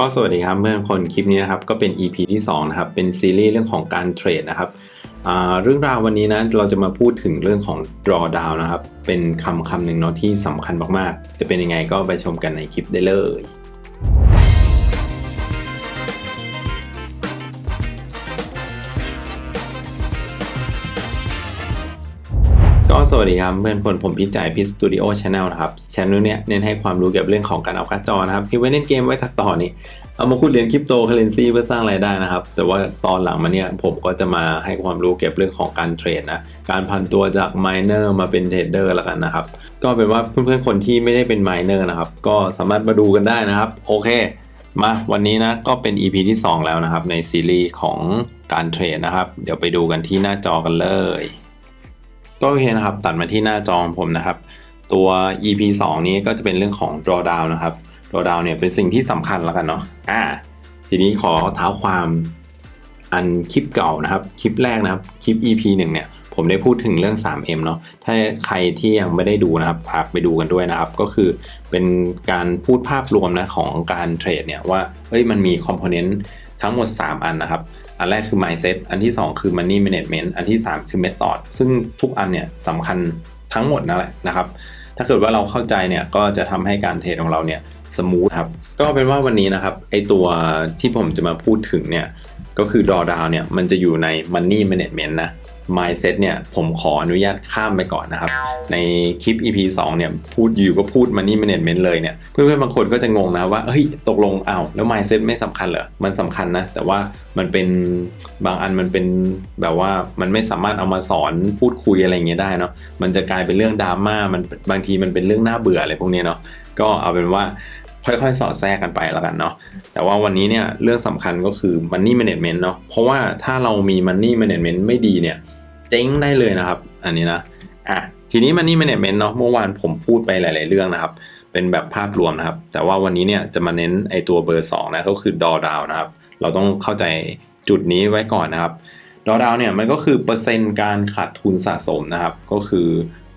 ก็สวัสดีครับเพื่อนคนคลิปนี้นะครับก็เป็น EP ที่2นะครับเป็นซีรีส์เรื่องของการเทรดนะครับเรื่องราววันนี้นะเราจะมาพูดถึงเรื่องของ drawdown นะครับเป็นคำคำหนึ่งเนาะที่สำคัญมากๆ จะเป็นยังไงก็ไปชมกันในคลิปได้เลย สวัสดีครับเพื่อนผลผมพี่จ่ายพิสตูดิโอชาแนลนะครับช anel เนี้ยเน้นให้ความรู้เกี่ยวกับเรื่องของการเอาการ์ดจอนะครับที่ไว้เล่นเกมไว้ตัดต่อนี่เอามาคุยเรียนคริปโตเคเรนซีเพื่อสร้างรายได้นะครับ แต่ว่าตอนหลังมาเนี่ยผมก็จะมาให้ความรู้เกี่ยวกับเรื่องของการเทรดนะการพันตัวจากไมเนอร์มาเป็นเทรดเดอร์ละกันนะครับ ก็เป็นว่าเพื่อนๆคนที่ไม่ได้เป็นไมเนอร์นะครับ ก็สามารถมาดูกันได้นะครับ โอเค มาวันนี้นะก็เป็น EP ที่ 2 แล้วนะครับ ในซีรีส์ของการเทรดนะครับ เดี๋ยวไปดูกันที่หน้าจอกันเลย ก็โอเคนะครับ ตัดมาที่หน้าจอของผมนะครับ ตัว EP 2 นี้ก็จะเป็นเรื่องของ drawdown นะครับ drawdown เนี่ยเป็นสิ่งที่สำคัญแล้วกันเนาะอ่า ทีนี้ขอเท้าความอันคลิปเก่านะครับ คลิปแรกนะครับ คลิป EP 1 เนี่ย ผมได้พูดถึงเรื่อง 3M เนาะ ถ้าใครที่ยังไม่ได้ดูนะครับฝากไปดูกันด้วยนะครับ ก็คือเป็นการพูดภาพรวมนะของการเทรดเนี่ยว่า เฮ้ย มันมีคอมโพเนนต์ ทั้งหมด 3 อันนะครับ อันแรกคือ mindset อันที่ 2 คือ money management อันที่ 3 คือ method ซึ่งทุกอันเนี่ยสำคัญทั้งหมดนั่นแหละนะครับ ถ้าเกิดว่าเราเข้าใจเนี่ยก็จะทำให้การเทรดของเราเนี่ยสมูทครับ ก็เป็นว่าวันนี้นะครับไอตัวที่ผมจะมาพูดถึงเนี่ยก็คือดอดาวเนี่ยมันจะอยู่ใน money management นะ mindset เนี่ยผมขออนุญาตข้ามไปก่อนนะครับ ในคลิป EP 2 เนี่ยพูดอยู่ก็พูด money management เลยเนี่ยเพื่อนๆบางคนก็จะงงนะว่าเฮ้ยตกลงอ้าวแล้ว mindset ไม่สำคัญเหรอ มันสำคัญนะ แต่ว่ามันเป็นบางอันมันเป็นแบบว่ามันไม่สามารถเอามาสอนพูดคุยอะไรอย่างเงี้ยได้เนาะมันจะกลายเป็นเรื่องดราม่ามันบางทีมันเป็นเรื่องน่าเบื่ออะไรพวกนี้เนาะก็เอาเป็นว่า ค่อยๆ สอดแทรกกันไปแล้วกันเนาะแต่ว่าวันนี้เนี่ยเรื่องสำคัญก็คือ money management เนาะเพราะว่าถ้าเรามี money management ไม่ดีเนี่ยเจ๊งได้เลยนะครับ อันนี้นะอะทีนี้ money management เนาะเมื่อวานผมพูดไปหลาย ๆ เรื่องนะครับ เป็นแบบภาพรวมนะครับ แต่ว่าวันนี้เนี่ยจะมาเน้นไอตัวเบอร์2นะก็คือ drawdown นะครับ เราต้องเข้าใจจุดนี้ไว้ก่อนนะครับ drawdown เนี่ยมันก็คือเปอร์เซ็นต์การขาดทุนสะสมนะครับ ก็คือ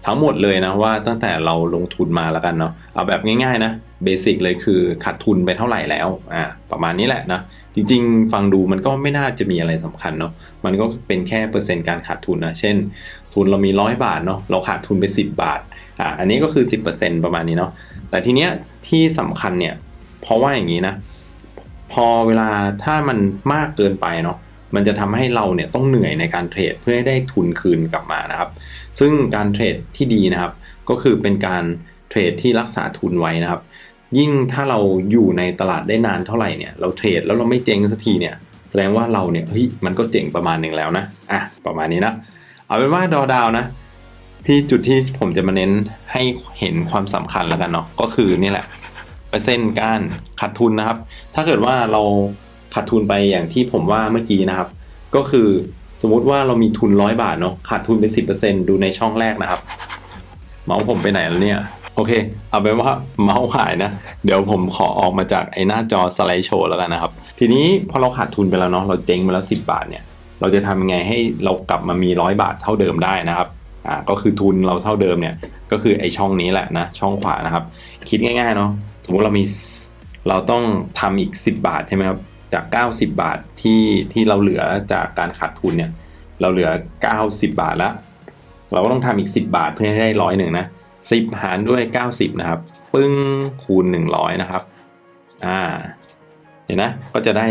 ทั้งหมดเลยนะว่าตั้งแต่เราลงทุนมาแล้วกันเนาะเอาแบบง่ายๆนะเบสิกเลยคือขาดทุนไปเท่าไหร่แล้วอ่าประมาณนี้แหละนะจริงๆ ฟังดูมันก็ไม่น่าจะมีอะไรสำคัญเนาะมันก็เป็นแค่เปอร์เซ็นต์การขาดทุนนะเช่น ทุนเรามีร้อยบาทเนาะเราขาดทุนไป 10 บาทอ่าอันนี้ก็คือ 10%ประมาณนี้เนาะแต่ทีเนี้ยที่สำคัญเนี่ยเพราะว่าอย่างนี้นะพอเวลาถ้ามันมากเกินไปเนาะ มันจะทำให้เราเนี่ยต้องเหนื่อยในการเทรดเพื่อให้ได้ทุนคืนกลับมานะครับ ซึ่งการเทรดที่ดีนะครับ ก็คือเป็นการเทรดที่รักษาทุนไว้นะครับ ยิ่งถ้าเราอยู่ในตลาดได้นานเท่าไหร่เนี่ยเราเทรดแล้วเราไม่เจ๊งสักทีเนี่ยแสดงว่าเราเนี่ยเฮ้ยมันก็เจ๋งประมาณหนึ่งแล้วนะอะประมาณนี้นะเอาเป็นว่าดอดาวนะ ที่จุดที่ผมจะมาเน้นให้เห็นความสำคัญแล้วกันเนาะก็คือนี่แหละเปอร์เซ็นต์การขาดทุนนะครับ ถ้าเกิดว่าเรา ขาดทุนไปอย่างที่ผมว่าเมื่อกี้นะครับ ก็คือสมมุติว่าเรามีทุนร้อยบาทเนาะขาดทุนไปสิบเปอร์เซ็นดูในช่องแรกนะครับ เมาส์ผมไปไหนแล้วเนี่ยโอเค เอาเป็นว่าเมาส์หายนะ เดี๋ยวผมขอออกมาจากไอ้หน้าจอสไลด์โชว์แล้วกันนะครับ ทีนี้พอเราขาดทุนไปแล้วเนาะเราเจ๊งไปแล้ว 10 บาทเนี่ย เราจะทำยังไงให้เรากลับมามีร้อยบาทเท่าเดิมได้นะครับอ่าก็คือทุนเราเท่าเดิมเนี่ย ก็คือไอ้ช่องนี้แหละนะ ช่องขวานะครับ คิดง่ายๆเนาะสมมุติเรามีเราต้องทำอีก 10 บาทใช่ไหมครับ จาก 90 บาทที่ที่เราเหลือจากการขาดทุนเนี่ย เราเหลือ 90 บาทแล้ว เราก็ต้องทำอีก 10 บาทเพื่อให้ได้ร้อยหนึ่งนะ10 หารด้วย 90 นะครับ ปึ้งคูณ 100 นะครับ อ่า เห็นนะ ก็จะได้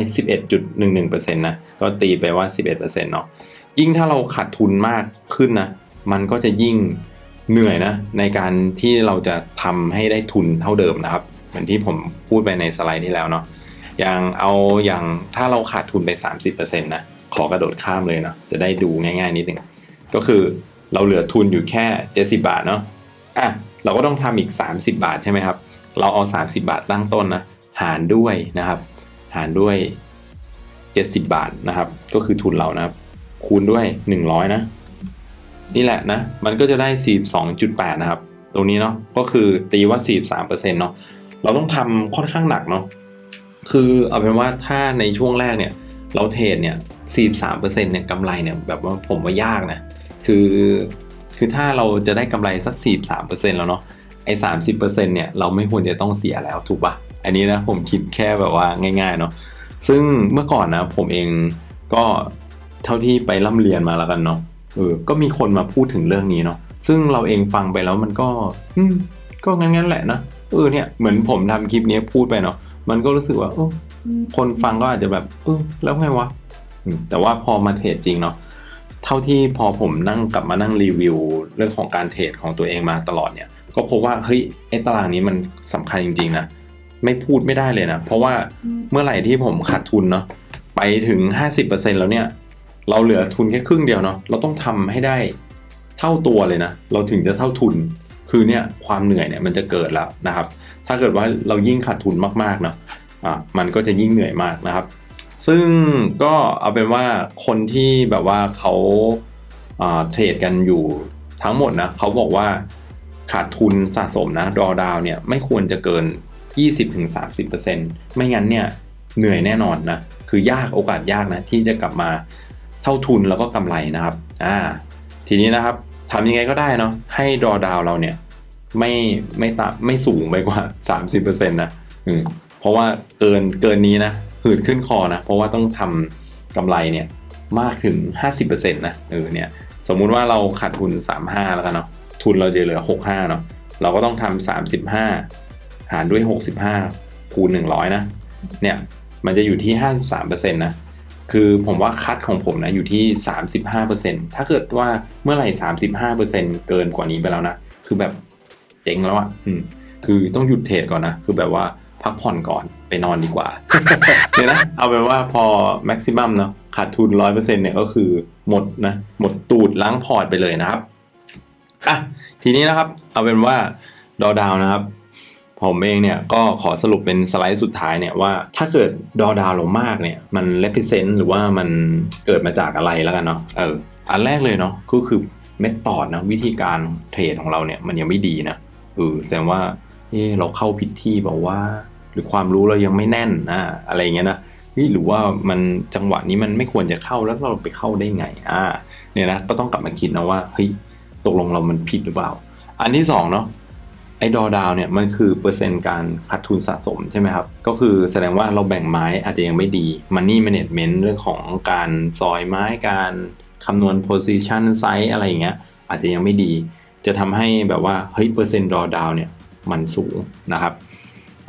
11.11%นะ ก็ตีไปว่า 11%เนาะ ยิ่งถ้าเราขาดทุนมากขึ้นนะ มันก็จะยิ่งเหนื่อยนะ ในการที่เราจะทำให้ได้ทุนเท่าเดิมนะครับ เหมือนที่ผมพูดไปในสไลด์ที่แล้วเนาะ อย่างเอาอย่างถ้าเราขาดทุนไป 30%นะขอกระโดดข้ามเลยเนาะจะได้ดูง่ายๆนิดนึงก็คือเราเหลือทุนอยู่แค่ 70 บาทเนาะอะเราก็ต้องทำอีก 30 บาทใช่ไหมครับ เราเอา 30 บาทตั้งต้นนะหารด้วยนะครับ หารด้วย 70 บาทนะครับ ก็คือทุนเรานะครับ คูณด้วย 100 นะ นี่แหละนะ มันก็จะได้ 42.8 นะครับ ตรงนี้เนาะก็คือตีว่า 43%เนาะเราต้องทำค่อนข้างหนักเนาะ คือเอาเป็นว่าถ้าในช่วงแรกเนี่ย เราเทรดเนี่ย43%เนี่ยกำไรเนี่ยแบบว่าผมว่ายากนะ คือ คือถ้าเราจะได้กำไรสัก 43%แล้วเนาะไอ้30%เปอร์เซ็นเนี่ยเราไม่ควรจะต้องเสียแล้วถูกปะอันนี้นะผมคิดแค่แบบว่าง่ายๆเนาะ ซึ่งเมื่อก่อนนะผมเองก็เท่าที่ไปร่ำเรียนมาแล้วกันเนาะ เออ ก็มีคนมาพูดถึงเรื่องนี้เนาะ ซึ่งเราเองฟังไปแล้วมันก็ อืม ก็งั้นๆแหละนะ เออเนี่ยเหมือนผมทำคลิปนี้พูดไปเนาะ มันก็รู้สึกว่าอคนฟังก็อาจจะแบบเออแล้วไงวะแต่ว่าพอมาเทรดจริงเนาะเท่าที่พอผมนั่งกลับมานั่งรีวิว เรื่องของการเทรดของตัวเองมาตลอดเนี่ย ก็พบว่าเฮ้ยไอ้ตารางนี้มันสำคัญจริงๆนะไม่พูดไม่ได้เลยนะเพราะว่าเมื่อไหร่ที่ผมขาดทุนเนาะไปถึง 50%แล้วเนี่ย เราเหลือทุนแค่ครึ่งเดียวเนาะเราต้องทำให้ได้เท่าตัวเลยนะ เราถึงจะเท่าทุน คือเนี่ยความเหนื่อยเนี่ยมันจะเกิดแล้วนะครับ ถ้าเกิดว่าเรายิ่งขาดทุนมากๆเนาะอะมันก็จะยิ่งเหนื่อยมากนะครับ ซึ่งก็เอาเป็นว่าคนที่แบบว่าเขาอ่าเทรดกันอยู่ทั้งหมดนะเขาบอกว่าขาดทุนสะสมนะดอดาวเนี่ยไม่ควรจะเกิน 20-30%ไม่งั้นเนี่ยเหนื่อยแน่นอนนะคือยากโอกาสยากนะที่จะกลับมาเท่าทุนแล้วก็กำไรนะครับอ่าทีนี้นะครับ ทำยังไงก็ได้เนาะให้ดอดาวเราเนี่ย ไม่ไม่ตาไม่สูงไปกว่า 30%นะอืมเพราะว่าเกินเกินนี้นะหืดขึ้นคอนะ เพราะว่าต้องทำกำไรเนี่ยมากถึง 50%นะเออเนี่ยสมมุติว่าเราขาดทุน 35 แล้วกันเนาะทุนเราจะเหลือ 65 เนาะเราก็ต้องทำ35 หารด้วย 65 คูณ 100 นะ เนี่ย มันจะอยู่ที่ 53%นะ คือผมว่าคัดของผมนะอยู่ที่ 35%ถ้าเกิดว่าเมื่อไหร่ 35%เกินกว่านี้ไปแล้วนะ คือแบบเจ๊งแล้วอะอืมคือต้องหยุดเทรดก่อนนะ คือแบบว่าพักผ่อนก่อนไปนอนดีกว่าเดี๋ยนะเอาเป็นว่าพอแม็กซิมัมเนาะขาดทุน100%เนี่ยก็คือหมดนะ หมดตูดล้างพอร์ตไปเลยนะครับอะทีนี้นะครับ เอาเป็นว่าดอดาวนะครับ ผมเองเนี่ยก็ขอสรุปเป็นสไลด์สุดท้ายเนี่ยว่าถ้าเกิดดอดาวลงมากเนี่ยมัน represent หรือว่ามันเกิดมาจากอะไรแล้วกันเนาะเอออันแรกเลยเนาะก็คือเมธอดนะวิธีการเทรดของเราเนี่ยมันยังไม่ดีนะเออแสดงว่าเออเราเข้าผิดที่บอกว่า หรือความรู้เรายังไม่แน่นนะอะไรเงี้ยนะหรือว่ามันจังหวะนี้มันไม่ควรจะเข้าแล้วเราไปเข้าได้ไงอ่าเนี่ยนะก็ต้องกลับมาคิดนะว่าเฮ้ยตกลงเรามันผิดหรือเปล่า อันที่สองเนาะ ไอ้ดอดาวเนี่ยมันคือเปอร์เซ็นต์การขาดทุนสะสมใช่ไหมครับ ก็คือแสดงว่าเราแบ่งไม้อาจจะยังไม่ดี Money Management เรื่องของการซอยไม้การคำนวณ position size อะไรอย่างเงี้ยอาจจะยังไม่ดี จะทำให้แบบว่าเฮ้ยเปอร์เซ็นต์ดอดาวเนี่ยมันสูงนะครับ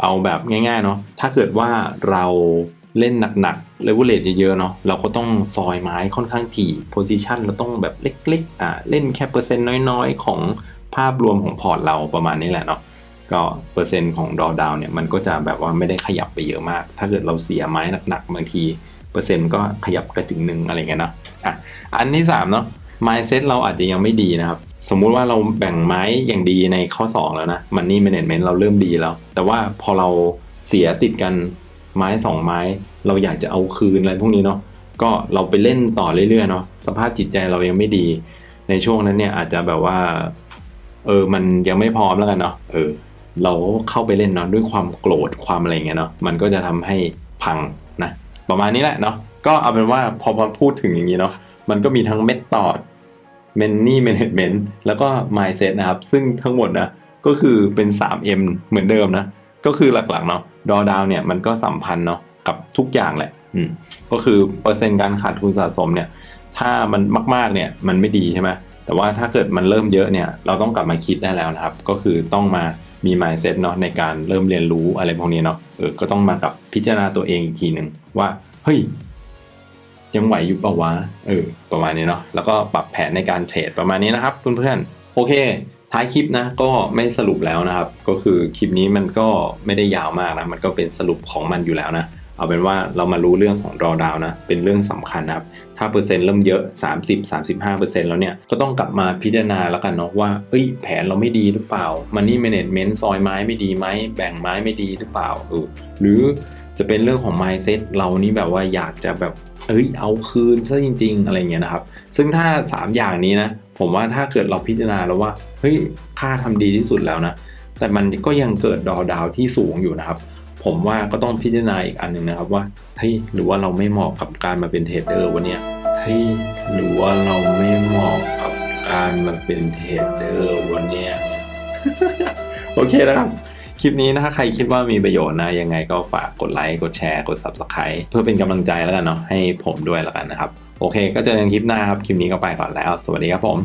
เอาแบบง่ายๆเนาะถ้าเกิดว่าเราเล่นหนักๆเลเวลเลเยอะๆเนาะเราก็ต้องซอยไม้ค่อนข้างถี่โพซิชันเราต้องแบบเล็กๆอ่าเล่นแค่เปอร์เซ็นต์น้อยๆ ของ ภาพรวมของพอร์ตเราประมาณนี้แหละเนาะก็เปอร์เซ็นต์ของดอดาวเนี่ยมันก็จะแบบว่าไม่ได้ขยับไปเยอะมาก ถ้าเกิดเราเสียไม้หนักๆบางทีเปอร์เซ็นต์ก็ขยับกระจึงหนึ่งอะไรเงี้ยเนาะอะอันที่สามเนาะ mindset เราอาจจะยังไม่ดีนะครับ สมมุติว่าเราแบ่งไม้อย่างดีในข้อ 2 แล้วนะ money management เราเริ่มดีแล้ว แต่ว่าพอเราเสียติดกันไม้ 2 ไม้ เราอยากจะเอาคืนอะไรพวกนี้เนาะก็เราไปเล่นต่อเรื่อยๆเนาะสภาพจิตใจเรายังไม่ดี ในช่วงนั้นเนี่ยอาจจะแบบว่า เออ มันยังไม่พร้อมแล้วกันเนาะเออ เราเข้าไปเล่นเนาะด้วยความโกรธความอะไรเงี้ยเนาะมันก็จะทำให้พังนะประมาณนี้แหละเนาะก็เอาเป็นว่าพอมาพูดถึงอย่างนี้เนาะมันก็มีทั้งเมธอด Many Management แล้วก็ Mindset นะครับ ซึ่งทั้งหมดนะก็คือเป็น 3M เหมือนเดิมนะ ก็คือหลักๆเนาะดอดาวเนี่ยมันก็สัมพันธ์เนาะกับทุกอย่างแหละอืมก็คือเปอร์เซ็นต์การขาดทุนสะสมเนี่ย ถ้ามันมากๆเนี่ยมันไม่ดีใช่ไหม แต่ว่าถ้าเกิดมันเริ่มเยอะเนี่ยเราต้องกลับมาคิดได้แล้วนะครับ ก็คือต้องมามี mindset เนาะในการเริ่มเรียนรู้อะไรพวกนี้เนาะเออก็ต้องมากับพิจารณาตัวเองอีกทีหนึ่งว่าเฮ้ยยังไหวอยู่ปะวะเออประมาณนี้เนาะแล้วก็ปรับแผนในการเทรดประมาณนี้นะครับเพื่อนๆโอเค ท้ายคลิปนะก็ไม่สรุปแล้วนะครับ ก็คือคลิปนี้มันก็ไม่ได้ยาวมากนะมันก็เป็นสรุปของมันอยู่แล้วนะ เอาเป็นว่าเรามารู้เรื่องของ drawdown นะ เป็นเรื่องสำคัญนะครับ ถ้าเปอร์เซ็นต์เริ่มเยอะ 30-35%แล้วเนี่ย ก็ต้องกลับมาพิจารณาแล้วกันเนาะว่า เอ้ย แผนเราไม่ดีหรือเปล่า Money Management ซอยไม้ไม่ดีไหม แบ่งไม้ไม่ดีหรือเปล่าเออหรือจะเป็นเรื่องของ mindset เรานี่แบบว่าอยากจะแบบ เอ้ย เอาคืนซะจริง ๆ อะไรเงี้ยนะครับ ซึ่งถ้า 3 อย่างนี้นะ ผมว่าถ้าเกิดเราพิจารณาแล้วว่า เฮ้ย ค่าทำดีที่สุดแล้วนะ แต่มันก็ยังเกิดดอดาวที่สูงอยู่นะครับ ผมว่าก็ต้องพิจารณาอีกอันหนึ่งนะครับว่าเฮ้ยหรือว่าเราไม่เหมาะกับการมาเป็นเทรดเดอร์วันเนี้ยเฮ้ยหรือว่าเราไม่เหมาะกับการมาเป็นเทรดเดอร์วันเนี้ยโอเคนะครับ คลิปนี้ถ้าใครคิดว่ามีประโยชน์นะยังไงก็ฝากกดไลค์กดแชร์กด Subscribe เพื่อเป็นกำลังใจแล้วกันเนาะให้ผมด้วยแล้วกันนะครับ โอเค ก็เจอกันคลิปหน้าครับ คลิปนี้ก็ไปก่อนแล้ว สวัสดีครับผม